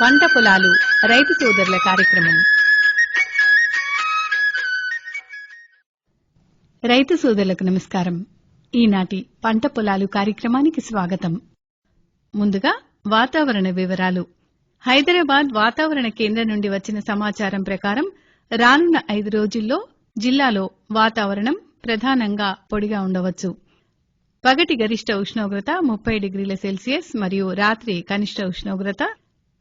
పంట పొలాలు రైతు సోదరుల కార్యక్రమం. రైతు సోదరులకు నమస్కారం. ఈనాటి పంట పొలాలు కార్యక్రమానికి స్వాగతం. ముందుగా వాతావరణ వివరాలు. హైదరాబాద్ వాతావరణ కేంద్రం నుండి వచ్చిన సమాచారం ప్రకారం రానున్న ఐదు రోజుల్లో జిల్లాలో వాతావరణం ప్రధానంగా పొడిగా ఉండవచ్చు. పగటి గరిష్ట ఉష్ణోగ్రత ముప్పై డిగ్రీల సెల్సియస్ మరియు రాత్రి కనిష్ట ఉష్ణోగ్రత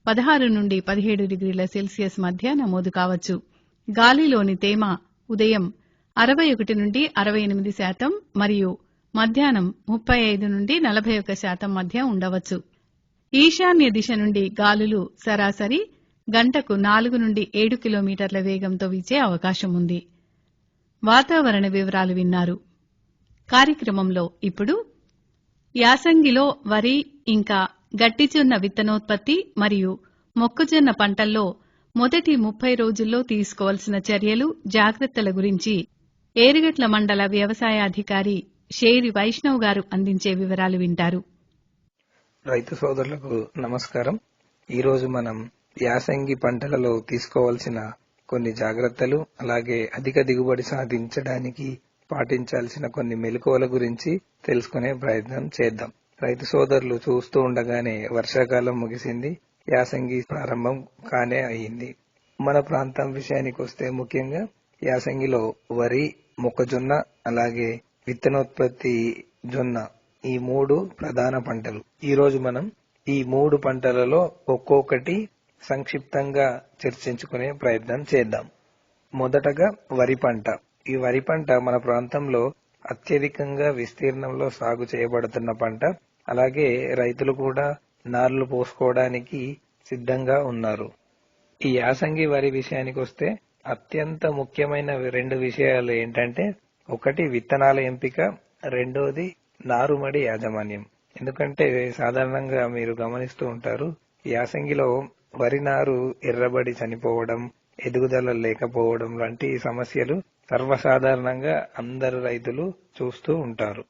పదహారు నుండి పదిహేడు డిగ్రీల సెల్సియస్ మధ్య నమోదు కావచ్చు. గాలిలోని తేమ ఉదయం అరవై ఒకటి నుండి అరవై ఎనిమిది శాతం మరియు మధ్యాహ్నం ముప్పై ఐదు నుండి నలభై ఒక్క శాతం మధ్య ఉండవచ్చు. ఈశాన్య దిశ నుండి గాలులు సరాసరి గంటకు నాలుగు నుండి ఏడు కిలోమీటర్ల వేగంతో వీచే అవకాశం ఉంది. వాతావరణ వివరాలు విన్నారు. కార్యక్రమంలో ఇప్పుడు యాసంగిలో వరి ఇంకా గట్టిజొన్న విత్తనోత్పత్తి మరియు మొక్కజొన్న పంటల్లో మొదటి ముప్పై రోజుల్లో తీసుకోవాల్సిన చర్యలు జాగ్రత్తల గురించి ఏరుగట్ల మండల వ్యవసాయాధికారి షేరి వైష్ణవ్ గారు అందించే వివరాలు వింటారు. రైతు సోదరులకు నమస్కారం. ఈరోజు మనం యాసంగి పంటలలో తీసుకోవాల్సిన కొన్ని జాగ్రత్తలు అలాగే అధిక దిగుబడి సాధించడానికి పాటించాల్సిన కొన్ని మెలకువల గురించి తెలుసుకునే ప్రయత్నం చేద్దాం. రైతు సోదరులు చూస్తూ ఉండగానే వర్షాకాలం ముగిసింది. యాసంగి ప్రారంభం కానే అయింది. మన ప్రాంతం విషయానికి వస్తే ముఖ్యంగా యాసంగిలో వరి మొక్కజొన్న అలాగే విత్తనోత్పత్తి జొన్న ఈ మూడు ప్రధాన పంటలు. ఈ రోజు మనం ఈ మూడు పంటలలో ఒక్కొక్కటి సంక్షిప్తంగా చర్చించుకునే ప్రయత్నం చేద్దాం. మొదటగా వరి పంట. ఈ వరి పంట మన ప్రాంతంలో అత్యధికంగా విస్తీర్ణంలో సాగు చేయబడుతున్న పంట. అలాగే రైతులు కూడా నార్లు పోసుకోవడానికి సిద్ధంగా ఉన్నారు. ఈ యాసంగి వరి విషయానికి వస్తే అత్యంత ముఖ్యమైన రెండు విషయాలు ఏంటంటే ఒకటి విత్తనాల ఎంపిక రెండోది నారుమడి యాజమాన్యం. ఎందుకంటే సాధారణంగా మీరు గమనిస్తూ ఉంటారు యాసంగిలో వరి నారు ఎర్రబడి చనిపోవడం ఎదుగుదల లేకపోవడం లాంటి సమస్యలు సర్వసాధారణంగా అందరు రైతులు చూస్తూ ఉంటారు.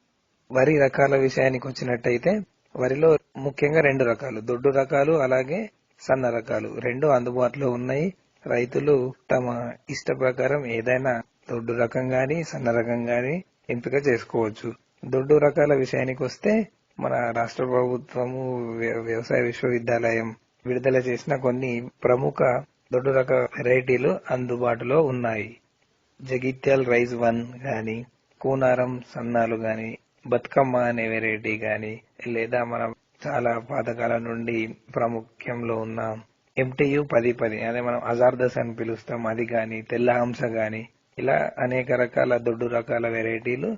వరి రకాల విషయానికి వచ్చినట్టయితే వరిలో ముఖ్యంగా రెండు రకాలు దొడ్డు రకాలు అలాగే సన్న రకాలు. రెండు అందుబాటులో ఉన్నాయి. రైతులు తమ ఇష్ట ప్రకారం ఏదైనా దొడ్డు రకం గాని సన్న రకం గాని ఎంపిక చేసుకోవచ్చు. దొడ్డు రకాల విషయానికి వస్తే మన రాష్ట్ర ప్రభుత్వము వ్య- వ్యవసాయ విశ్వవిద్యాలయం విడుదల చేసిన కొన్ని ప్రముఖ దొడ్డు రక వెరైటీలు అందుబాటులో ఉన్నాయి. జగిత్యాల్ రైస్ వన్ గాని కూనారం సన్నాలు గాని బతుకమ్మ అనే వెరైటీ గాని లేదా మనం చాలా పాతకాలం నుండి ప్రాముఖ్యంలో ఉన్న ఎంటియు పది పది అదే మనం అజార్దస్ అని పిలుస్తాం అది కానీ తెల్ల హంస గాని ఇలా అనేక రకాల దొడ్డు రకాల వెరైటీలు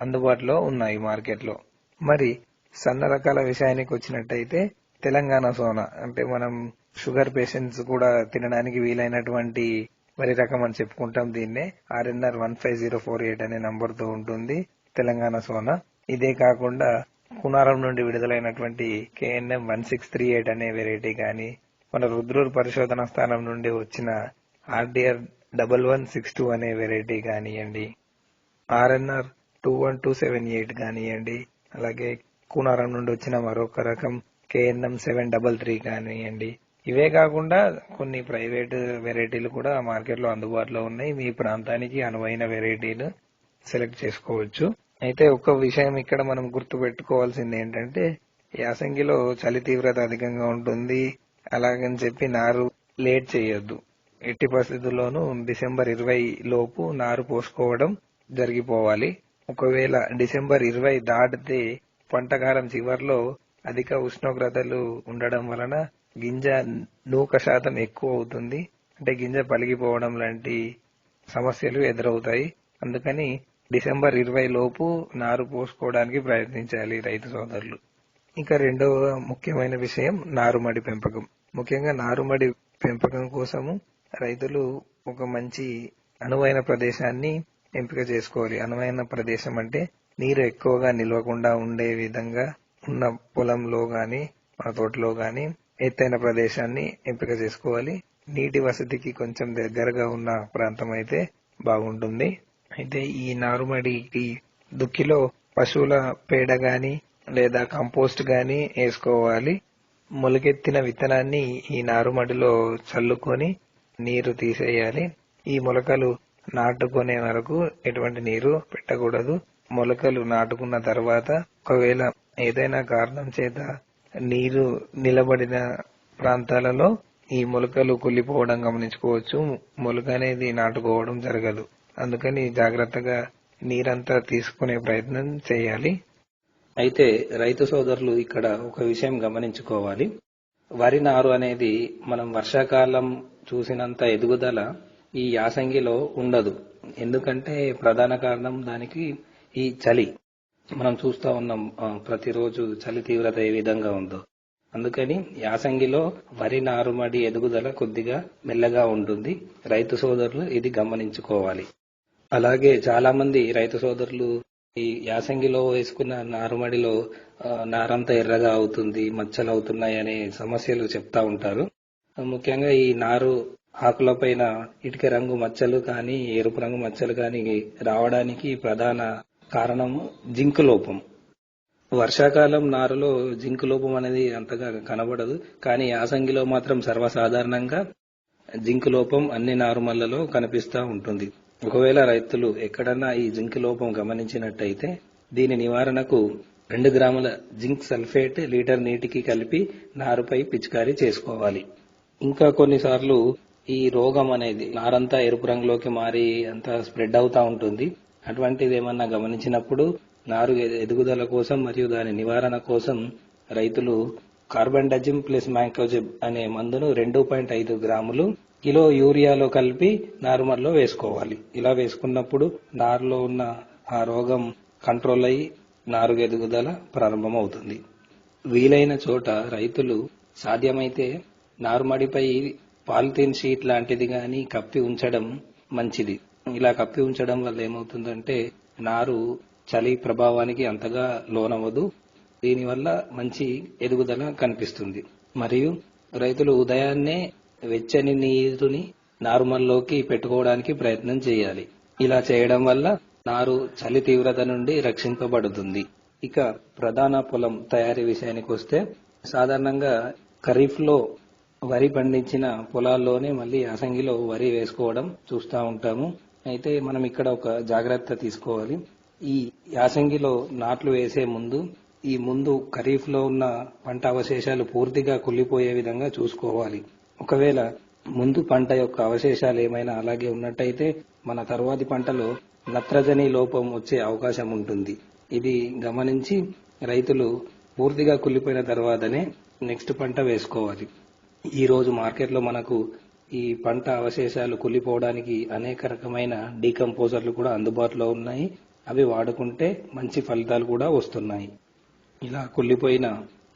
అందుబాటులో ఉన్నాయి మార్కెట్లో మరి సన్న రకాల విషయానికి వచ్చినట్టయితే తెలంగాణ సోనా అంటే మనం షుగర్ పేషెంట్స్ కూడా తినడానికి వీలైనటువంటి వరి రకం అని చెప్పుకుంటాం దీన్నే RNR one five zero four eight అనే నంబర్తో ఉంటుంది తెలంగాణ సోనా. ఇదే కాకుండా కునారం నుండి విడుదలైనటువంటి KNM one six three eight అనే వెరైటీ కానీ మన రుద్రూర్ పరిశోధన స్థానం నుండి వచ్చిన RDR double one six two అనే వెరైటీ కానివ్వండి RNR two one two seven eight కానివ్వండి అలాగే కూనారం నుండి వచ్చిన మరొక రకం కేఎన్ఎం సెవెన్ డబల్ త్రీ కానివ్వండి ఇవే కాకుండా కొన్ని ప్రైవేట్ వెరైటీలు కూడా మార్కెట్లో అందుబాటులో ఉన్నాయి. మీ ప్రాంతానికి అనువైన వెరైటీలు సెలెక్ట్ చేసుకోవచ్చు. అయితే ఒక విషయం ఇక్కడ మనం గుర్తు పెట్టుకోవాల్సింది ఏంటంటే యాసంగిలో చలి తీవ్రత అధికంగా ఉంటుంది. అలాగని చెప్పి నారు లేట్ చేయొద్దు. ఎట్టి పరిస్థితుల్లోనూ డిసెంబర్ ఇరవై లోపు నారు పోసుకోవడం జరిగిపోవాలి. ఒకవేళ డిసెంబర్ ఇరవై దాటితే పంటకాలం చివర్లో అధిక ఉష్ణోగ్రతలు ఉండడం వలన గింజ నూక శాతం ఎక్కువ అవుతుంది. అంటే గింజ పలిగిపోవడం లాంటి సమస్యలు ఎదురవుతాయి. అందుకని డిసెంబర్ ఇరవై లోపు నారు పోసుకోవడానికి ప్రయత్నించాలి రైతు సోదరులు. ఇంకా రెండవ ముఖ్యమైన విషయం నారుమడి పెంపకం. ముఖ్యంగా నారుమడి పెంపకం కోసము రైతులు ఒక మంచి అనువైన ప్రదేశాన్ని ఎంపిక చేసుకోవాలి. అనువైన ప్రదేశం అంటే నీరు ఎక్కువగా నిల్వకుండా ఉండే విధంగా ఉన్న పొలంలో గాని మన తోటలో గాని ఎత్తైన ప్రదేశాన్ని ఎంపిక చేసుకోవాలి. నీటి వసతికి కొంచెం దగ్గరగా ఉన్న ప్రాంతం అయితే బాగుంటుంది. అయితే ఈ నారుమడికి దుక్కిలో పశువుల పేడ గాని లేదా కంపోస్ట్ గాని వేసుకోవాలి. మొలకెత్తిన విత్తనాన్ని ఈ నారుమడిలో చల్లుకొని నీరు తీసేయాలి. ఈ మొలకలు నాటుకునే వరకు ఎటువంటి నీరు పెట్టకూడదు. మొలకలు నాటుకున్న తర్వాత ఒకవేళ ఏదైనా కారణం చేత నీరు నిలబడిన ప్రాంతాలలో ఈ మొలకలు కుళ్ళిపోవడం గమనించుకోవచ్చు. మొలక అనేది నాటుకోవడం జరగదు. అందుకని జాగ్రత్తగా నీరంతా తీసుకునే ప్రయత్నం చేయాలి. అయితే రైతు సోదరులు ఇక్కడ ఒక విషయం గమనించుకోవాలి. వరి నారు అనేది మనం వర్షాకాలం చూసినంత ఎదుగుదల ఈ యాసంగిలో ఉండదు. ఎందుకంటే ప్రధాన కారణం దానికి ఈ చలి. మనం చూస్తా ఉన్నాం ప్రతిరోజు చలి తీవ్రత ఏ విధంగా ఉందో. అందుకని యాసంగిలో వరి నారుమడి ఎదుగుదల కొద్దిగా మెల్లగా ఉంటుంది. రైతు సోదరులు ఇది గమనించుకోవాలి. అలాగే చాలా మంది రైతు సోదరులు ఈ యాసంగిలో వేసుకున్న నారుమడిలో నారంతా ఎర్రగా అవుతుంది మచ్చలు అవుతున్నాయి అనే సమస్యలు చెప్తా ఉంటారు. ముఖ్యంగా ఈ నారు ఆకుల పైన ఇటుక రంగు మచ్చలు కానీ ఎరుపు రంగు మచ్చలు కానీ రావడానికి ప్రధాన కారణము జింక్ లోపం. వర్షాకాలం నారులో జింక్ లోపం అనేది అంతగా కనబడదు. కానీ యాసంగిలో మాత్రం సర్వసాధారణంగా జింక్ లోపం అన్ని నారుమల్లలో కనిపిస్తూ ఉంటుంది. ఒకవేళ రైతులు ఎక్కడన్నా ఈ జింక్ లోపం గమనించినట్టయితే దీని నివారణకు రెండు గ్రాముల జింక్ సల్ఫేట్ లీటర్ నీటికి కలిపి నారుపై పిచికారీ చేసుకోవాలి. ఇంకా కొన్నిసార్లు ఈ రోగం అనేది నారంతా ఎరుపు రంగులోకి మారి అంతా స్ప్రెడ్ అవుతా ఉంటుంది. అటువంటిది ఏమన్నా గమనించినప్పుడు నారు ఎదుగుదల కోసం మరియు దాని నివారణ కోసం రైతులు కార్బన్ డజిమ్ ప్లస్ మ్యాంకోజిబ్ అనే మందును రెండు పాయింట్ ఐదు గ్రాములు కిలో యూరియాలో కలిపి నారుమల్లో వేసుకోవాలి. ఇలా వేసుకున్నప్పుడు నారులో ఉన్న ఆ రోగం కంట్రోల్ అయ్యి నారు ఎదుగుదల ప్రారంభమవుతుంది. వీలైన చోట రైతులు సాధ్యమైతే నారుమడిపై పాలిథిన్ షీట్ లాంటిది గాని కప్పి ఉంచడం మంచిది. ఇలా కప్పి ఉంచడం వల్ల ఏమవుతుందంటే నారు చలి ప్రభావానికి అంతగా లోనవ్వదు. దీనివల్ల మంచి ఎదుగుదల కనిపిస్తుంది. మరియు రైతులు ఉదయాన్నే వెచ్చని నీరుని నార్మల్లోకి పెట్టుకోవడానికి ప్రయత్నం చేయాలి. ఇలా చేయడం వల్ల నారు చలి తీవ్రత నుండి రక్షింపబడుతుంది. ఇక ప్రధాన పొలం తయారీ విషయానికి వస్తే సాధారణంగా ఖరీఫ్లో వరి పండించిన పొలాల్లోనే మళ్ళీ యాసంగిలో వరి వేసుకోవడం చూస్తూ ఉంటాము. అయితే మనం ఇక్కడ ఒక జాగ్రత్త తీసుకోవాలి. ఈ యాసంగిలో నాట్లు వేసే ముందు ఈ ముందు ఖరీఫ్లో ఉన్న పంట అవశేషాలు పూర్తిగా కుళ్ళిపోయే విధంగా చూసుకోవాలి. ఒకవేళ ముందు పంట యొక్క అవశేషాలు ఏమైనా అలాగే ఉన్నట్టయితే మన తరువాతి పంటలో నత్రజని లోపం వచ్చే అవకాశం ఉంటుంది. ఇది గమనించి రైతులు పూర్తిగా కుళ్ళిపోయిన తర్వాతనే నెక్స్ట్ పంట వేసుకోవాలి. ఈ రోజు మార్కెట్లో మనకు ఈ పంట అవశేషాలు కుళ్ళిపోవడానికి అనేక రకమైన డీకంపోజర్లు కూడా అందుబాటులో ఉన్నాయి. అవి వాడుకుంటే మంచి ఫలితాలు కూడా వస్తున్నాయి. ఇలా కుళ్ళిపోయిన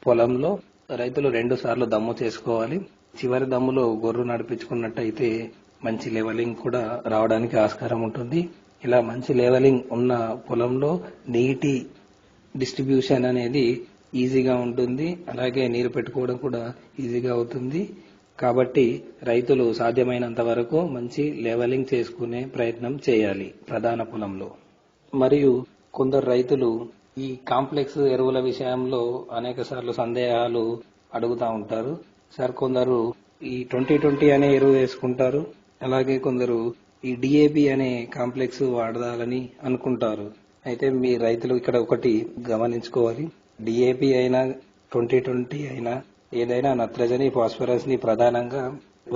పొలంలో రైతులు రెండు సార్లు దమ్ము చేసుకోవాలి. చివరి దమ్ములో గొర్రు నడిపించుకున్నట్టయితే మంచి లెవెలింగ్ కూడా రావడానికి ఆస్కారం ఉంటుంది. ఇలా మంచి లెవెలింగ్ ఉన్న పొలంలో నీటి డిస్ట్రిబ్యూషన్ అనేది ఈజీగా ఉంటుంది. అలాగే నీరు పెట్టుకోవడం కూడా ఈజీగా అవుతుంది. కాబట్టి రైతులు సాధ్యమైనంత వరకు మంచి లెవెలింగ్ చేసుకునే ప్రయత్నం చేయాలి ప్రధాన పొలంలో. మరియు కొందరు రైతులు ఈ కాంప్లెక్స్ ఎరువుల విషయంలో అనేక సార్లు సందేహాలు అడుగుతూ ఉంటారు. సార్ కొందరు ఈ ట్వంటీ ట్వంటీ అనే ఎరువు వేసుకుంటారు అలాగే కొందరు ఈ డిఏపి అనే కాంప్లెక్స్ వాడదాలని అనుకుంటారు. అయితే మీ రైతులు ఇక్కడ ఒకటి గమనించుకోవాలి. డిఏపి అయినా ట్వంటీ ట్వంటీ అయినా ఏదైనా నత్రజని ఫాస్ఫరస్ని ప్రధానంగా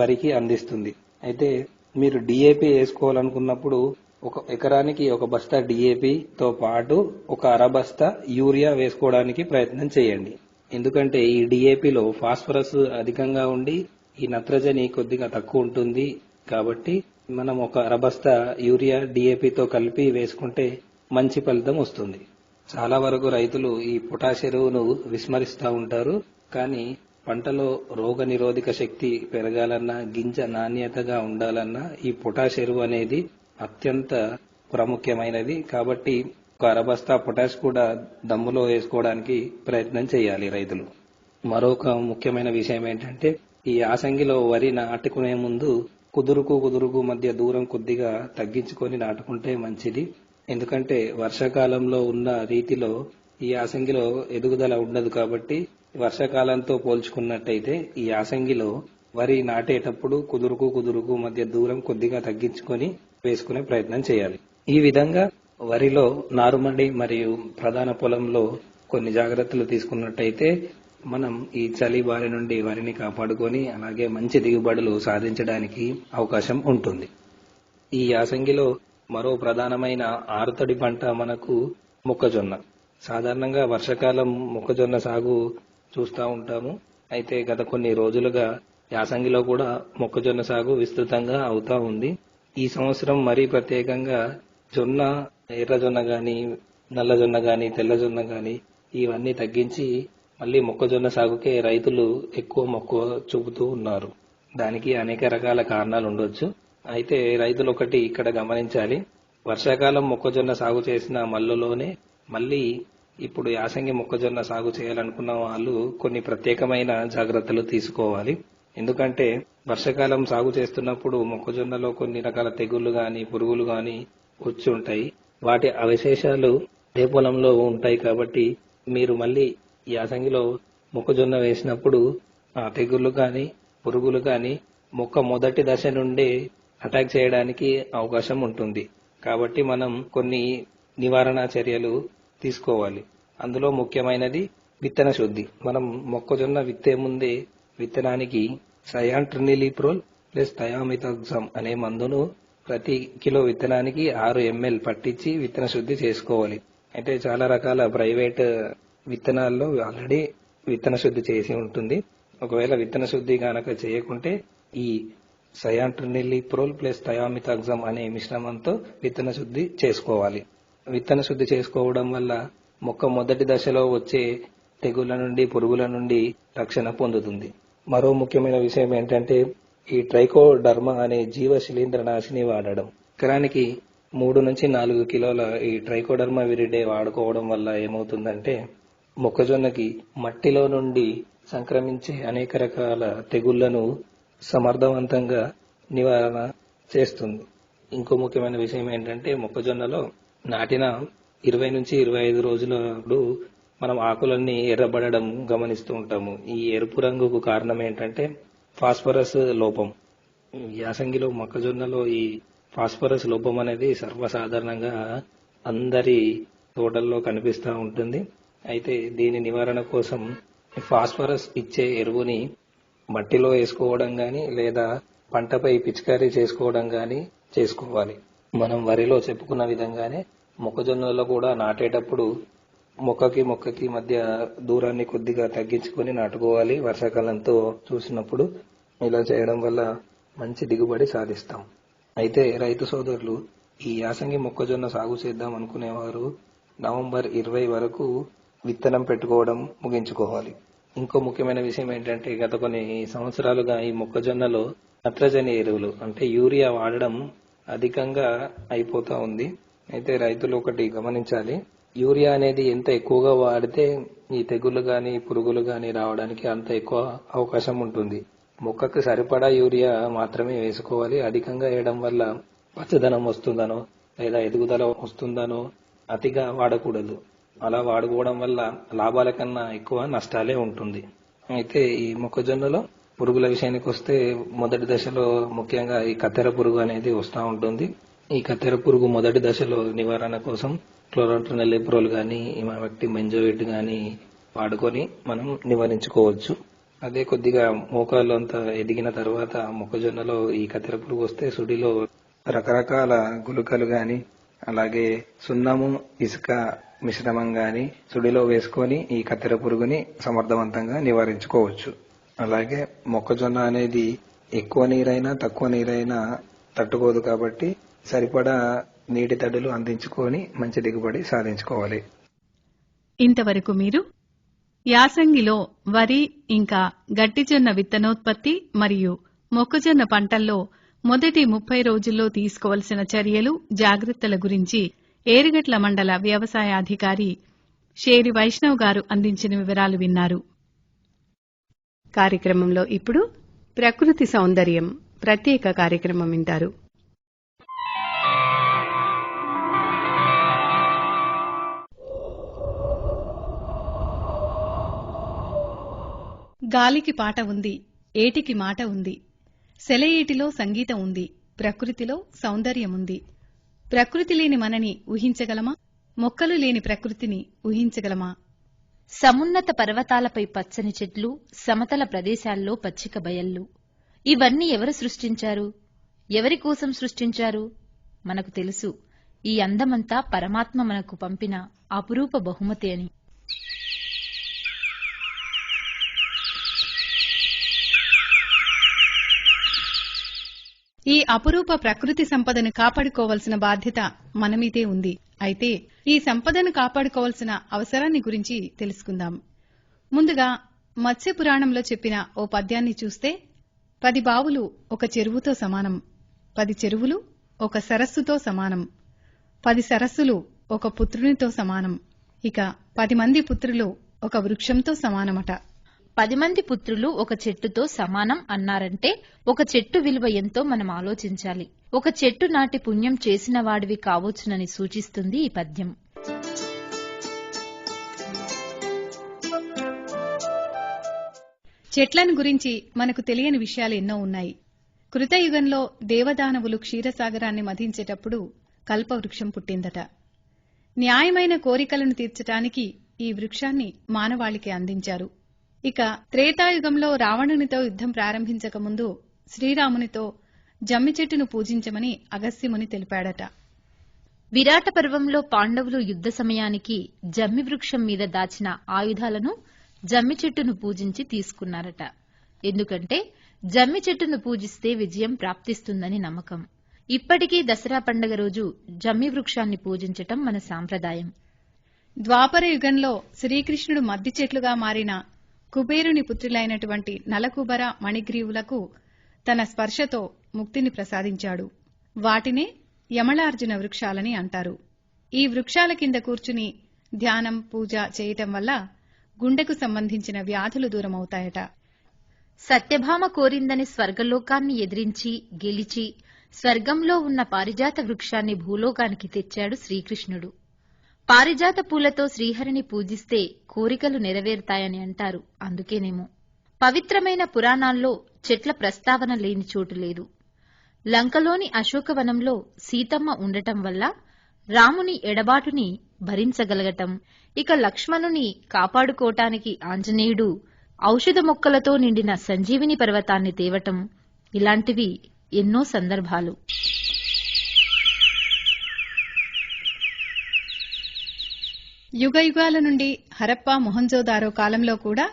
వరికి అందిస్తుంది. అయితే మీరు డిఏపి వేసుకోవాలనుకున్నప్పుడు ఒక ఎకరానికి ఒక బస్తా డిఏపి తో పాటు ఒక అర బస్తా యూరియా వేసుకోవడానికి ప్రయత్నం చేయండి. ఎందుకంటే ఈ డిఏపిలో ఫాస్ఫరస్ అధికంగా ఉండి ఈ నత్రజని కొద్దిగా తక్కువ ఉంటుంది కాబట్టి మనం ఒక అరబస్తా యూరియా డిఏపితో కలిపి వేసుకుంటే మంచి ఫలితం వస్తుంది. చాలా వరకు రైతులు ఈ పొటాష్ ఎరువును విస్మరిస్తూ ఉంటారు కానీ పంటలో రోగ నిరోధక శక్తి పెరగాలన్నా గింజ నాణ్యతగా ఉండాలన్నా ఈ పొటాష్ ఎరువు అనేది అత్యంత ప్రాముఖ్యమైనది. కాబట్టి ఒక అరబస్తా పొటాష్ కూడా దమ్ములో వేసుకోవడానికి ప్రయత్నం చేయాలి రైతులు. మరొక ముఖ్యమైన విషయం ఏంటంటే ఈ యాసంగిలో వరి నాటుకునే ముందు కుదురుకు కుదురుకు మధ్య దూరం కొద్దిగా తగ్గించుకొని నాటుకుంటే మంచిది. ఎందుకంటే వర్షాకాలంలో ఉన్న రీతిలో ఈ యాసంగిలో ఎదుగుదల ఉండదు కాబట్టి వర్షాకాలంతో పోల్చుకున్నట్టయితే ఈ యాసంగిలో వరి నాటేటప్పుడు కుదురుకు కుదురుకు మధ్య దూరం కొద్దిగా తగ్గించుకొని వేసుకునే ప్రయత్నం చేయాలి. ఈ విధంగా వరిలో నారుమడి మరియు ప్రధాన పొలంలో కొన్ని జాగ్రత్తలు తీసుకున్నట్టయితే మనం ఈ చలి బారి నుండి వరిని కాపాడుకొని అలాగే మంచి దిగుబడులు సాధించడానికి అవకాశం ఉంటుంది. ఈ యాసంగిలో మరో ప్రధానమైన ఆరుతడి పంట మనకు మొక్కజొన్న. సాధారణంగా వర్షాకాలం మొక్కజొన్న సాగు చూస్తూ ఉంటాము. అయితే గత కొన్ని రోజులుగా యాసంగిలో కూడా మొక్కజొన్న సాగు విస్తృతంగా అవుతా ఉంది. ఈ సంవత్సరం మరీ ప్రత్యేకంగా జొన్న ఎర్రజొన్న గాని నల్లజొన్న గాని తెల్లజొన్న గాని ఇవన్నీ తగ్గించి మళ్ళీ మొక్కజొన్న సాగుకే రైతులు ఎక్కువ మొక్కువ చూపుతూ ఉన్నారు. దానికి అనేక రకాల కారణాలు ఉండొచ్చు. అయితే రైతులు ఒకటి ఇక్కడ గమనించాలి. వర్షాకాలం మొక్కజొన్న సాగు చేసిన మల్లులోనే మళ్ళీ ఇప్పుడు యాసంగి మొక్కజొన్న సాగు చేయాలనుకున్న వాళ్ళు కొన్ని ప్రత్యేకమైన జాగ్రత్తలు తీసుకోవాలి. ఎందుకంటే వర్షాకాలం సాగు చేస్తున్నప్పుడు మొక్కజొన్నలో కొన్ని రకాల తెగుళ్ళు గాని పురుగులు గాని వచ్చి ఉంటాయి వాటి అవశేషాలు అదే పొలంలో ఉంటాయి కాబట్టి మీరు మళ్ళీ యాసంగిలో మొక్కజొన్న వేసినప్పుడు ఆ తెగుళ్ళు కానీ పురుగులు కానీ మొక్క మొదటి దశ నుండే అటాక్ చేయడానికి అవకాశం ఉంటుంది. కాబట్టి మనం కొన్ని నివారణ చర్యలు తీసుకోవాలి. అందులో ముఖ్యమైనది విత్తన శుద్ధి. మనం మొక్కజొన్న విత్తే ముందే విత్తనానికి సయాంట్రినిలిప్రోల్ ప్లస్ థయామిథాక్సమ్ అనే మందును ప్రతి కిలో విత్తనానికి ఆరు ఎంఎల్ పట్టించి విత్తన శుద్ధి చేసుకోవాలి. అయితే చాలా రకాల ప్రైవేట్ విత్తనాల్లో ఆల్రెడీ విత్తన శుద్ధి చేసి ఉంటుంది. ఒకవేళ విత్తన శుద్ధి గనక చేయకుంటే ఈ సయాంట్రినిలిప్రోల్ ప్లస్ థయామితాగ్జమ్ అనే మిశ్రమంతో విత్తన శుద్ధి చేసుకోవాలి. విత్తన శుద్ధి చేసుకోవడం వల్ల మొక్క మొదటి దశలో వచ్చే తెగుళ్ళ నుండి పురుగుల నుండి రక్షణ పొందుతుంది. మరో ముఖ్యమైన విషయం ఏంటంటే ఈ ట్రైకోడర్మా అనే జీవ శిలీంద్ర నాశిని వాడడం. ఎకరానికి మూడు నుంచి నాలుగు కిలోల ఈ ట్రైకోడర్మా విరిడే వాడుకోవడం వల్ల ఏమవుతుందంటే మొక్కజొన్నకి మట్టిలో నుండి సంక్రమించే అనేక రకాల తెగుళ్ళను సమర్థవంతంగా నివారణ చేస్తుంది. ఇంకో ముఖ్యమైన విషయం ఏంటంటే మొక్కజొన్నలో నాటిన ఇరవై నుంచి ఇరవై ఐదు రోజులప్పుడు మనం ఆకులన్నీ ఎర్రబడడం గమనిస్తూ ఉంటాము. ఈ ఎరుపు రంగుకు కారణం ఏంటంటే ఫాస్ఫరస్ లోపం. యాసంగిలో మొక్కజొన్నలో ఈ ఫాస్ఫరస్ లోపం అనేది సర్వసాధారణంగా అందరి తోటల్లో కనిపిస్తూ ఉంటుంది. అయితే దీని నివారణ కోసం ఫాస్ఫరస్ ఇచ్చే ఎరువుని మట్టిలో వేసుకోవడం కానీ లేదా పంటపై పిచికారీ చేసుకోవడం కానీ చేసుకోవాలి. మనం వరిలో చెప్పుకున్న విధంగానే మొక్కజొన్నలో కూడా నాటేటప్పుడు మొక్కకి మొక్కకి మధ్య దూరాన్ని కొద్దిగా తగ్గించుకొని నాటుకోవాలి. వర్షాకాలంతో చూసినప్పుడు ఇలా చేయడం వల్ల మంచి దిగుబడి సాధిస్తాం. అయితే రైతు సోదరులు ఈ యాసంగి మొక్కజొన్న సాగు చేద్దాం అనుకునేవారు నవంబర్ ఇరవై వరకు విత్తనం పెట్టుకోవడం ముగించుకోవాలి. ఇంకో ముఖ్యమైన విషయం ఏంటంటే గత కొన్ని సంవత్సరాలుగా ఈ మొక్కజొన్నలో నత్రజని ఎరువులు అంటే యూరియా వాడడం అధికంగా అయిపోతా ఉంది. అయితే రైతులు ఒకటి గమనించాలి. యూరియా అనేది ఎంత ఎక్కువగా వాడితే ఈ తెగులు గాని పురుగులు గాని రావడానికి అంత ఎక్కువ అవకాశం ఉంటుంది. మొక్కకు సరిపడా యూరియా మాత్రమే వేసుకోవాలి. అధికంగా వేయడం వల్ల పచ్చదనం వస్తుందనో లేదా ఎదుగుదల వస్తుందనో అతిగా వాడకూడదు. అలా వాడుకోవడం వల్ల లాభాల కన్నా ఎక్కువ నష్టాలే ఉంటుంది. అయితే ఈ మొక్కజొన్నలో పురుగుల విషయానికి వస్తే మొదటి దశలో ముఖ్యంగా ఈ కత్తెర పురుగు అనేది వస్తూ ఉంటుంది. ఈ కత్తెర పురుగు మొదటి దశలో నివారణ కోసం క్లోరాంట్రనల్ ఎప్రోల్ కానీ ఇమావెక్టి మెంజోయిట్ కానీ వాడుకొని మనం నివారించుకోవచ్చు. అదే కొద్దిగా మోకాళ్ళు అంతా ఎదిగిన తర్వాత మొక్కజొన్నలో ఈ కత్తెర పురుగు వస్తే సుడిలో రకరకాల గుళికలు గాని అలాగే సున్నము ఇసుక మిశ్రమం గాని సుడిలో వేసుకొని ఈ కత్తెర పురుగుని సమర్థవంతంగా నివారించుకోవచ్చు. అలాగే మొక్కజొన్న అనేది ఎక్కువ నీరైనా తక్కువ నీరైనా తట్టుకోదు కాబట్టి సరిపడా నీటి తడులు అందించుకొని మంచి దిగుబడి సాధించుకోవాలి. ఇంతవరకు మీరు యాసంగిలో వరి ఇంకా గట్టిజొన్న విత్తనోత్పత్తి మరియు మొక్కజొన్న పంటల్లో మొదటి ముప్పై రోజుల్లో తీసుకోవలసిన చర్యలు జాగ్రత్తల గురించి ఏరుగట్ల మండల వ్యవసాయాధికారి షేరి వైష్ణవ్ గారు అందించిన వివరాలు విన్నారు. కార్యక్రమంలో ఇప్పుడు ప్రకృతి సౌందర్యం ప్రత్యేక కార్యక్రమం వింటారు. గాలికి పాట ఉంది ఏటికి మాట ఉంది. సెలయేటిలో సంగీతం ఉంది ప్రకృతిలో సౌందర్యముంది ప్రకృతి లేని మనని ఊహించగలమా? మొక్కలు లేని ప్రకృతిని ఊహించగలమా? సమున్నత పర్వతాలపై పచ్చని చెట్లు సమతల ప్రదేశాల్లో పచ్చిక బయళ్ళు. ఇవన్నీ ఎవరు సృష్టించారు? ఎవరి కోసం సృష్టించారు? మనకు తెలుసు. ఈ అందమంతా పరమాత్మ మనకు పంపిన అపురూప బహుమతి అని. ఈ అపురూప ప్రకృతి సంపదను కాపాడుకోవలసిన బాధ్యత మనమీదే ఉంది. అయితే ఈ సంపదను కాపాడుకోవలసిన అవసరాన్ని గురించి తెలుసుకుందాం. ముందుగా మత్స్య పురాణంలో చెప్పిన ఓ పద్యాన్ని చూస్తే పది బావులు ఒక చెరువుతో సమానం పది చెరువులు ఒక సరస్సుతో సమానం పది సరస్సులు ఒక పుత్రునితో సమానం ఇక పది మంది పుత్రులు ఒక వృక్షంతో సమానమట. పది మంది పుత్రులు ఒక చెట్టుతో సమానం అన్నారంటే ఒక చెట్టు విలువ ఎంతో మనం ఆలోచించాలి. ఒక చెట్టు నాటి పుణ్యం చేసిన వాడివి కావచ్చునని సూచిస్తుంది ఈ పద్యం. చెట్లను గురించి మనకు తెలియని విషయాలు ఎన్నో ఉన్నాయి. కృతయుగంలో దేవదానవులు క్షీరసాగరాన్ని మధించేటప్పుడు కల్పవృక్షం పుట్టిందట. న్యాయమైన కోరికలను తీర్చటానికి ఈ వృక్షాన్ని మానవాళికి అందించారు. ఇక త్రేతాయుగంలో రావణునితో యుద్ధం ప్రారంభించకముందు శ్రీరామునితో జమ్మి చెట్టును పూజించమని అగస్త్యముని తెలిపాడట. విరాట పర్వంలో పాండవులు యుద్ధ సమయానికి జమ్మి వృక్షం మీద దాచిన ఆయుధాలను జమ్మి చెట్టును పూజించి తీసుకున్నారట. ఎందుకంటే జమ్మి చెట్టును పూజిస్తే విజయం ప్రాప్తిస్తుందని నమ్మకం. ఇప్పటికీ దసరా పండగ రోజు జమ్మి వృక్షాన్ని పూజించటం మన సాంప్రదాయం. ద్వాపర యుగంలో శ్రీకృష్ణుడు మద్ది చెట్లుగా మారిన కుబేరుని పుత్రులైనటువంటి నలకుబర మణిగ్రీవులకు తన స్పర్శతో ముక్తిని ప్రసాదించాడు. వాటినే యమళార్జున వృక్షాలని అంటారు. ఈ వృక్షాల కింద కూర్చుని ధ్యానం పూజ చేయటం వల్ల గుండెకు సంబంధించిన వ్యాధులు దూరమవుతాయట. సత్యభామ కోరిందని స్వర్గలోకాన్ని ఎదిరించి గెలిచి స్వర్గంలో ఉన్న పారిజాత వృక్షాన్ని భూలోకానికి తెచ్చాడు శ్రీకృష్ణుడు. పారిజాత పూలతో శ్రీహరిని పూజిస్తే కోరికలు నెరవేరుతాయని అంటారు. అందుకేనేమో. పవిత్రమైన పురాణాల్లో చెట్ల ప్రస్తావన లేని చోటు లేదు. లంకలోని అశోకవనంలో సీతమ్మ ఉండటం వల్ల రాముని ఎడబాటుని భరించగలగటం ఇక లక్ష్మణుని కాపాడుకోటానికి ఆంజనేయుడు ఔషధ మొక్కలతో నిండిన సంజీవిని పర్వతాన్ని తేవటం ఇలాంటివి ఎన్నో సందర్భాలు. యుగయుగాల నుండి హరప్ప మొహంజోదారో కాలంలో కూడా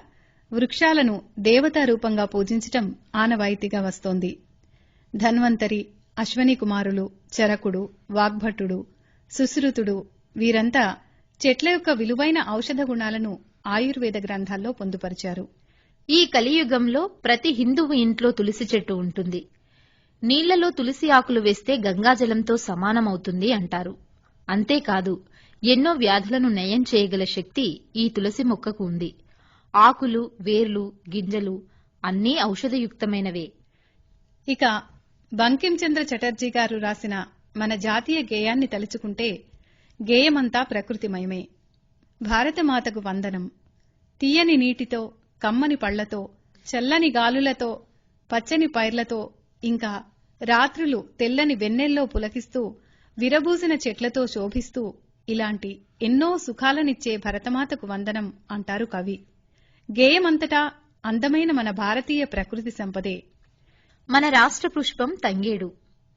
వృక్షాలను దేవతా రూపంగా పూజించటం ఆనవాయితీగా వస్తోంది. ధన్వంతరి అశ్వని కుమారులు చరకుడు వాగ్భటుడు సుశ్రుతుడు వీరంతా చెట్ల యొక్క విలువైన ఔషధ గుణాలను ఆయుర్వేద గ్రంథాల్లో పొందుపరిచారు. ఈ కలియుగంలో ప్రతి హిందువు ఇంట్లో తులసి చెట్టు ఉంటుంది. నీళ్ళలో తులసి ఆకులు వేస్తే గంగాజలంతో సమానమవుతుంది అంటారు. అంతేకాదు ఎన్నో వ్యాధులను నయం చేయగల శక్తి ఈ తులసి మొక్కకు ఉంది. ఆకులు వేర్లు గింజలు అన్నీ ఔషధయుక్తమైనవే. ఇక బంకించంద్ర చటర్జీ గారు రాసిన మన జాతీయ గేయాన్ని తలుచుకుంటే గేయమంతా ప్రకృతిమయమే. భారతమాతకు వందనం. తీయని నీటితో కమ్మని పళ్ళతో చల్లని గాలులతో పచ్చని పైర్లతో ఇంకా రాత్రులు తెల్లని వెన్నెల్లో పులకిస్తూ విరబూసిన చెట్లతో శోభిస్తూ ఇలాంటి ఎన్నో సుఖాలనిచ్చే భరతమాతకు వందనం అంటారు కవి. గేయమంతటా అందమైన మన భారతీయ ప్రకృతి సంపదే. మన రాష్ట్ర పుష్పం తంగేడు.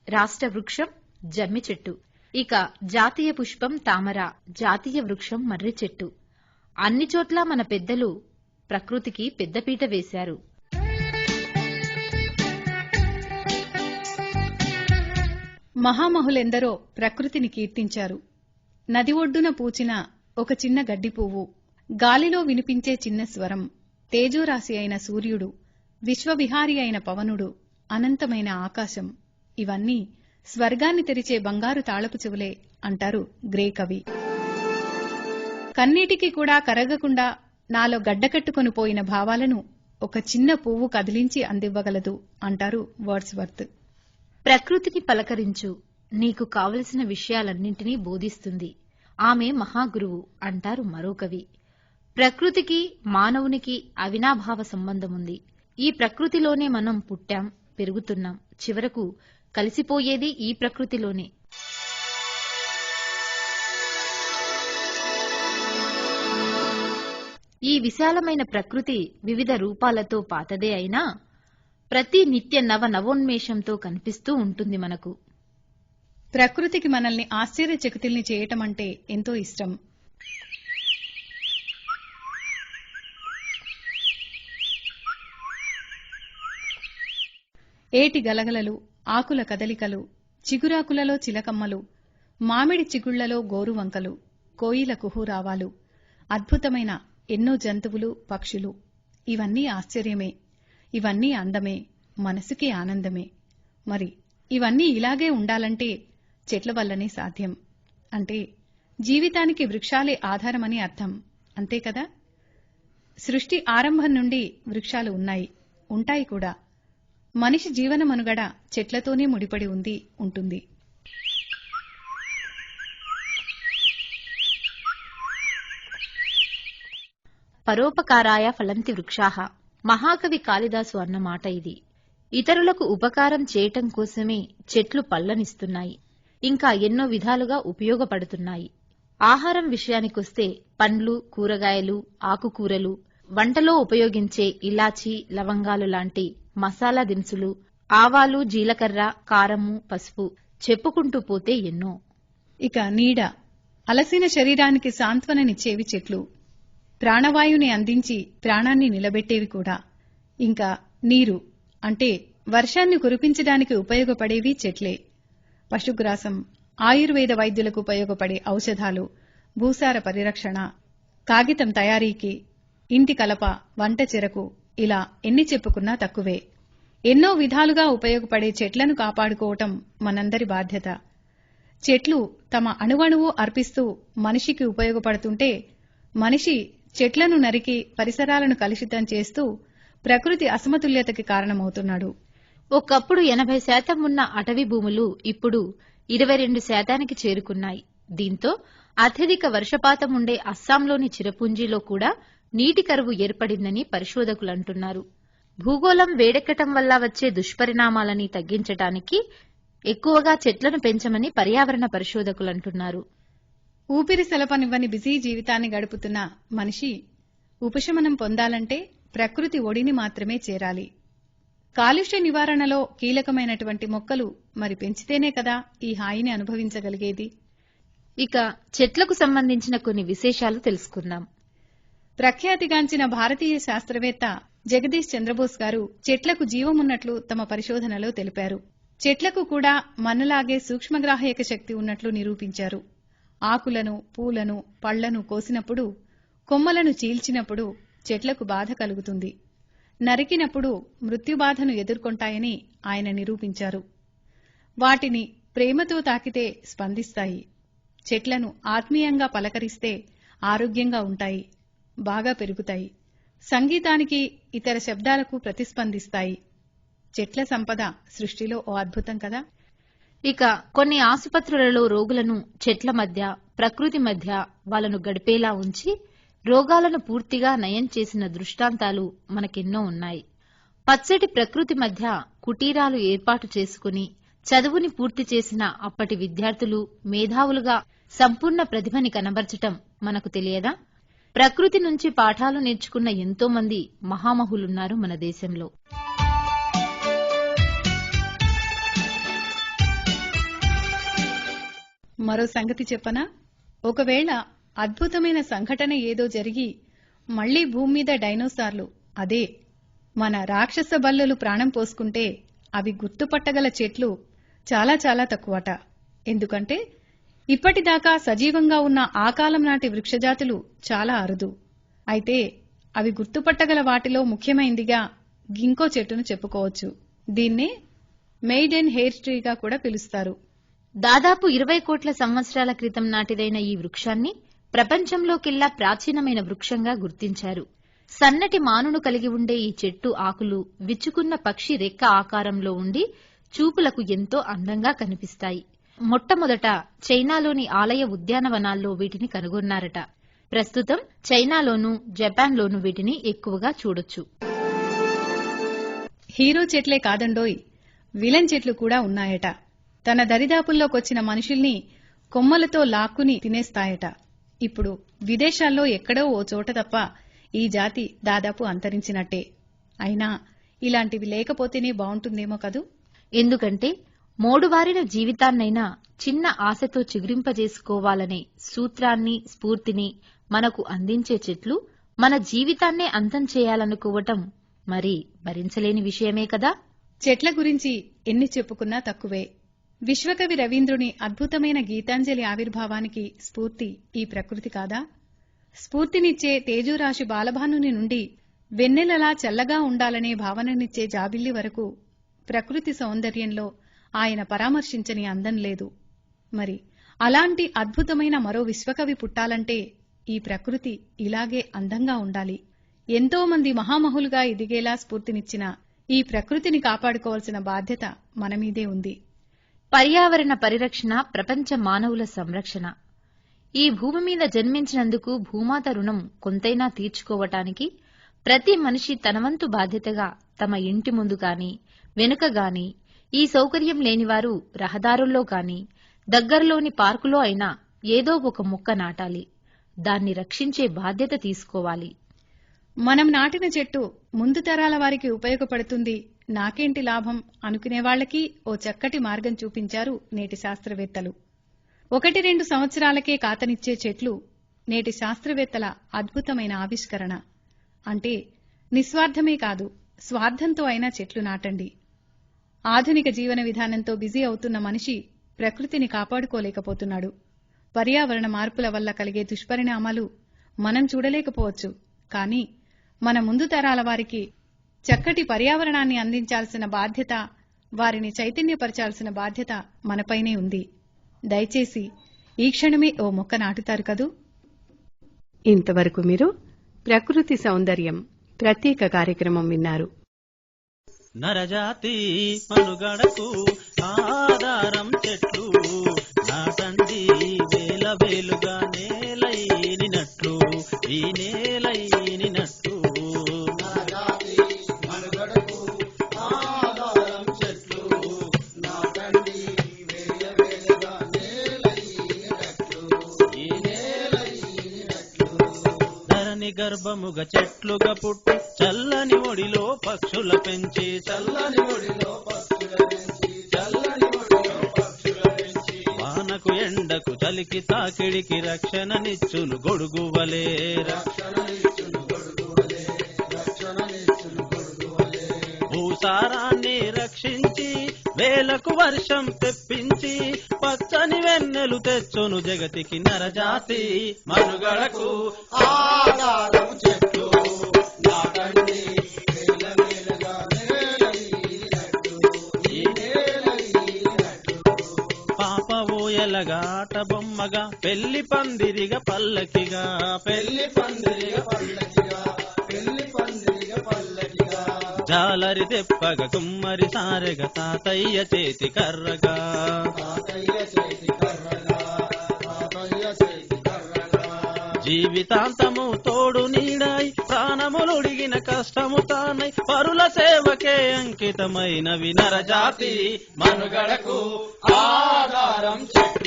రాష్ట్ర వృక్షం జమ్మి చెట్టు ఇక జాతీయ పుష్పం తామర జాతీయ వృక్షం మర్రి చెట్టు అన్ని చోట్ల మన పెద్దలు ప్రకృతికి పెద్దపీట వేశారు. మహామహులెందరో ప్రకృతిని కీర్తించారు. నది ఒడ్డున పూచిన ఒక చిన్న గడ్డి పువ్వు. గాలిలో వినిపించే చిన్న స్వరం. తేజోరాశి అయిన సూర్యుడు విశ్వవిహారి అయిన పవనుడు అనంతమైన ఆకాశం. ఇవన్నీ స్వర్గాన్ని తెరిచే బంగారు తాళపు చెవులే అంటారు గ్రే కవి. కన్నీటికి కూడా కరగకుండా నాలో గడ్డకట్టుకొని పోయిన భావాలను ఒక చిన్న పువ్వు కదిలించి అందివ్వగలదు అంటారు వర్డ్స్వర్త్. ప్రకృతిని పలకరించు. నీకు కావలసిన విషయాలన్నింటినీ బోధిస్తుంది. ఆమె మహాగురువు అంటారు మరో కవి. ప్రకృతికి మానవునికి అవినాభావ సంబంధం ఉంది ఈ ప్రకృతిలోనే మనం పుట్టాం పెరుగుతున్నాం. చివరకు కలిసిపోయేది ఈ ప్రకృతిలోనే. ఈ విశాలమైన ప్రకృతి వివిధ రూపాలతో పాతదే అయినా ప్రతి నిత్య నవ నవోన్మేషంతో కనిపిస్తూ ఉంటుంది మనకు. ప్రకృతికి మనల్ని ఆశ్చర్యచకితుల్ని చేయటం అంటే ఎంతో ఇష్టం. ఏటి గలగలలు ఆకుల కదలికలు చిగురాకులలో చిలకమ్మలు మామిడి చిగుళ్ళలో గోరువంకలు కోయిల కుహూరావాలు అద్భుతమైన ఎన్నో జంతువులు పక్షులు. ఇవన్నీ ఆశ్చర్యమే. ఇవన్నీ అందమే మనసుకి ఆనందమే. మరి ఇవన్నీ ఇలాగే ఉండాలంటే చెట్ల వల్లనే సాధ్యం. అంటే జీవితానికి వృక్షాలే ఆధారమని అర్థం. అంతే కదా? సృష్టి ఆరంభం నుండి వృక్షాలు ఉన్నాయి. ఉంటాయి కూడా. మనిషి జీవన మనుగడ చెట్లతోనే ముడిపడి ఉంది ఉంటుంది. పరోపకారాయ ఫలంతి వృక్షాహ మహాకవి కాళిదాసు అన్న మాట ఇది. ఇతరులకు ఉపకారం చేయటం కోసమే చెట్లు పళ్ళనిస్తున్నాయి ఇంకా ఎన్నో విధాలుగా ఉపయోగపడుతున్నాయి. ఆహారం విషయానికొస్తే పండ్లు కూరగాయలు ఆకుకూరలు వంటలో ఉపయోగించే ఇలాచీ లవంగాలు లాంటి మసాలా దినుసులు ఆవాలు జీలకర్ర కారము పసుపు చెప్పుకుంటూ పోతే ఎన్నో. ఇక నీడ. అలసిన శరీరానికి సాంత్వననిచ్చేవి చెట్లు. ప్రాణవాయువుని అందించి ప్రాణాన్ని నిలబెట్టేవి కూడా. ఇంకా నీరు అంటే వర్షాన్ని కురిపించడానికి ఉపయోగపడేవి చెట్లే. పశుగ్రాసం. ఆయుర్వేద వైద్యులకు ఉపయోగపడే ఔషధాలు భూసార పరిరక్షణ కాగితం తయారీకి ఇంటి కలప వంట చెరకు ఇలా ఎన్ని చెప్పుకున్నా తక్కువే. ఎన్నో విధాలుగా ఉపయోగపడే చెట్లను కాపాడుకోవటం మనందరి బాధ్యత. చెట్లు తమ అణువణువు అర్పిస్తూ మనిషికి ఉపయోగపడుతుంటే మనిషి చెట్లను నరికి పరిసరాలను కలుషితం చేస్తూ ప్రకృతి అసమతుల్యతకి కారణమవుతున్నాడు. ఒకప్పుడు ఎనభై శాతం ఉన్న అటవీ భూములు ఇప్పుడు ఇరవై రెండు శాతానికి చేరుకున్నాయి. దీంతో అత్యధిక వర్షపాతం ఉండే అస్సాంలోని చిరపుంజీలో కూడా నీటి కరువు ఏర్పడిందని పరిశోధకులు అంటున్నారు. భూగోళం వేడెక్కటం వల్ల వచ్చే దుష్పరిణామాలని తగ్గించటానికి ఎక్కువగా చెట్లను పెంచమని పర్యావరణ పరిశోధకులు అంటున్నారు. ఊపిరి సెలపనివ్వని బిజీ జీవితాన్ని గడుపుతున్న మనిషి ఉపశమనం పొందాలంటే ప్రకృతి ఒడిని మాత్రమే చేరాలి. కాలుష్య నివారణలో కీలకమైనటువంటి మొక్కలు మరి పెంచితేనే కదా ఈ హాయిని అనుభవించగలిగేది? ఇక చెట్లకు సంబంధించిన కొన్ని విశేషాలు తెలుసుకుందాం. ప్రఖ్యాతిగాంచిన భారతీయ శాస్త్రవేత్త జగదీష్ చంద్రబోస్ గారు చెట్లకు జీవమున్నట్లు తమ పరిశోధనలో తెలిపారు. చెట్లకు కూడా మనలాగే సూక్ష్మగ్రాహక శక్తి ఉన్నట్లు నిరూపించారు. ఆకులను పూలను పళ్ళను కోసినప్పుడు కొమ్మలను చీల్చినప్పుడు చెట్లకు బాధ కలుగుతుంది. నరికినప్పుడు మృత్యుబాధను ఎదుర్కొంటాయని ఆయన నిరూపించారు. వాటిని ప్రేమతో తాకితే స్పందిస్తాయి. చెట్లను ఆత్మీయంగా పలకరిస్తే ఆరోగ్యంగా ఉంటాయి. బాగా పెరుగుతాయి. సంగీతానికి ఇతర శబ్దాలకు ప్రతిస్పందిస్తాయి. చెట్ల సంపద సృష్టిలో ఓ అద్భుతం కదా? ఇక కొన్ని ఆసుపత్రులలో రోగులను చెట్ల మధ్య ప్రకృతి మధ్య వాళ్ళను గడిపేలా ఉంచి రోగాలను పూర్తిగా నయం చేసిన దృష్టాంతాలు మనకెన్నో ఉన్నాయి. పచ్చటి ప్రకృతి మధ్య కుటీరాలు ఏర్పాటు చేసుకుని చదువుని పూర్తి చేసిన అప్పటి విద్యార్థులు మేధావులుగా సంపూర్ణ ప్రతిభని కనబర్చటం మనకు తెలియదా? ప్రకృతి నుంచి పాఠాలు నేర్చుకున్న ఎంతో మంది మహామహులున్నారు మన దేశంలో. మరో సంగతి చెప్పనా? ఒకవేళ అద్భుతమైన సంఘటన ఏదో జరిగి మళ్ళీ భూమి మీద డైనోసార్లు. అదే మన రాక్షస బల్లులు ప్రాణం పోసుకుంటే అవి గుర్తుపట్టగల చెట్లు చాలా చాలా తక్కువట. ఎందుకంటే ఇప్పటిదాకా సజీవంగా ఉన్న ఆ కాలం నాటి వృక్షజాతులు చాలా అరుదు. అయితే అవి గుర్తుపట్టగల వాటిలో ముఖ్యమైందిగా గింకో చెట్టును చెప్పుకోవచ్చు. దీన్నే మెయిడెన్ హెయిర్ ట్రీగా కూడా పిలుస్తారు. దాదాపు ఇరవై కోట్ల సంవత్సరాల క్రితం నాటిదైన ఈ వృక్షాన్ని ప్రపంచంలోకెల్లా ప్రాచీనమైన వృక్షంగా గుర్తించారు. సన్నటి మానును కలిగి ఉండే ఈ చెట్టు ఆకులు విచ్చుకున్న పక్షి రెక్క ఆకారంలో ఉండి చూపులకు ఎంతో అందంగా కనిపిస్తాయి. మొట్టమొదట చైనాలోని ఆలయ ఉద్యానవనాల్లో వీటిని కనుగొన్నారట. ప్రస్తుతం చైనాలోనూ జపాన్లోనూ వీటిని ఎక్కువగా చూడొచ్చు. హీరో చెట్లే కాదండోయ్ విలన్ చెట్లు కూడా ఉన్నాయట. తన దరిదాపుల్లోకొచ్చిన మనుషుల్ని కొమ్మలతో లాక్కుని తినేస్తాయట. ఇప్పుడు విదేశాల్లో ఎక్కడో ఓ చోట తప్ప ఈ జాతి దాదాపు అంతరించినట్టే. అయినా ఇలాంటివి లేకపోతేనే బావుంటుందేమో కదూ? ఎందుకంటే మోడువారిన జీవితాన్నైనా చిన్న ఆశతో చిగురింపజేసుకోవాలనే సూత్రాన్ని స్ఫూర్తిని మనకు అందించే చెట్లు మన జీవితాన్నే అంతం చేయాలనుకోవటం మరి భరించలేని విషయమే కదా? చెట్ల గురించి ఎన్ని చెప్పుకున్నా తక్కువే. విశ్వకవి రవీంద్రుని అద్భుతమైన గీతాంజలి ఆవిర్భావానికి స్ఫూర్తి ఈ ప్రకృతి కాదా? స్ఫూర్తినిచ్చే తేజూరాశి బాలభానుని నుండి వెన్నెలలా చల్లగా ఉండాలనే భావననిచ్చే జాబిల్లి వరకు ప్రకృతి సౌందర్యంలో ఆయన పరామర్శించని అందం లేదు. మరి అలాంటి అద్భుతమైన మరో విశ్వకవి పుట్టాలంటే ఈ ప్రకృతి ఇలాగే అందంగా ఉండాలి. ఎంతో మంది మహామహులుగా ఎదిగేలా స్ఫూర్తినిచ్చిన ఈ ప్రకృతిని కాపాడుకోవాల్సిన బాధ్యత మనమీదే ఉంది. పర్యావరణ పరిరక్షణ ప్రపంచ మానవుల సంరక్షణ. ఈ భూమి మీద జన్మించినందుకు భూమాత రుణం కొంతైనా తీర్చుకోవటానికి ప్రతి మనిషి తనవంతు బాధ్యతగా తమ ఇంటి ముందు గాని వెనుక గాని ఈ సౌకర్యం లేనివారు రహదారుల్లో గాని దగ్గరలోని పార్కులో అయినా ఏదో ఒక మొక్క నాటాలి. దాన్ని రక్షించే బాధ్యత తీసుకోవాలి. మనం నాటిన చెట్టు ముందు తరాల వారికి ఉపయోగపడుతుంది. నాకేంటి లాభం అనుకునే వాళ్ళకి ఓ చక్కటి మార్గం చూపించారు నేటి శాస్త్రవేత్తలు. ఒకటి రెండు సంవత్సరాలకే కాతనిచ్చే చెట్లు నేటి శాస్త్రవేత్తల అద్భుతమైన ఆవిష్కరణ. అంటే నిస్వార్థమే కాదు స్వార్థంతో అయినా చెట్లు నాటండి. ఆధునిక జీవన విధానంతో బిజీ అవుతున్న మనిషి ప్రకృతిని కాపాడుకోలేకపోతున్నాడు. పర్యావరణ మార్పుల వల్ల కలిగే దుష్పరిణామాలు మనం చూడలేకపోవచ్చు. కానీ మన ముందు తరాల వారికి చక్కటి పర్యావరణాన్ని అందించాల్సిన బాధ్యత వారిని చైతన్యపరచాల్సిన బాధ్యత మనపైనే ఉంది. దయచేసి ఈ క్షణమే ఓ మొక్క నాటుతారు కదూ? ఇంతవరకు మీరు ప్రకృతి సౌందర్యం ప్రత్యేక కార్యక్రమం విన్నారు. నరజాతి మనుగడకు ఆధారం చెట్లు నాటండి వేల వేలుగా గర్భముగ చెట్లుగా పుట్టి చల్లని ఒడిలో పక్షుల పెంచి చల్లని ఒడిలో పక్షుల పెంచి చల్లని ఒడిలో పక్షుల పెంచి. వానకు ఎండకు చలికి తాకిడికి రక్షణనిచ్చును గొడుగువలే రక్షణనిచ్చును సంసారాన్ని రక్షించి వేలకు వర్షం తెప్పించి పచ్చని వెన్నెలు తెచ్చును జగతికి నరజాతి. మనుగడకు ఆధారం చెట్లు నాటండి బొమ్మగా పెళ్ళి పందిరిగా పల్లకిగా పెళ్ళి పందిరిగా పల్లకిగా. జాలరి తెప్పగా కుమ్మరి సారెగా తాతయ్య చేతి కర్రగా. జీవితాంతము తోడు నీడాయి ప్రాణములుడిగిన కష్టము తానై పరుల సేవకే అంకితమైన వినరజాతి మనుగడకు ఆధారం చెట్లు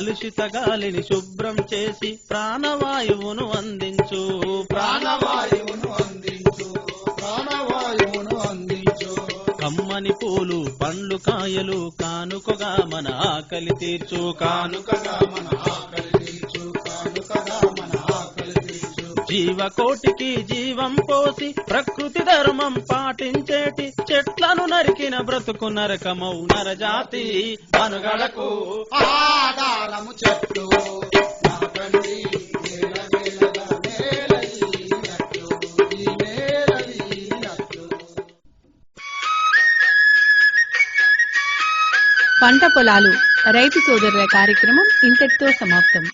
కలుషిత గాలిని శుభ్రం చేసి ప్రాణవాయువును అందించు. ప్రాణవాయువును అందించు. ప్రాణవాయువును అందించు. కమ్మని పూలు పండ్లు కాయలు కానుకగా మన ఆకలి తీర్చు. కానుకగా మన జీవకోటికి జీవం పోసి ప్రకృతి ధర్మం పాటించేటి చెట్లను నరికిన బ్రతుకు నరకమౌ నరజాతి మనుగడకు ఆధారము నేలైనట్టు. పంట పొలాలు రైతు సోదరుల కార్యక్రమం ఇంతటితో సమాప్తం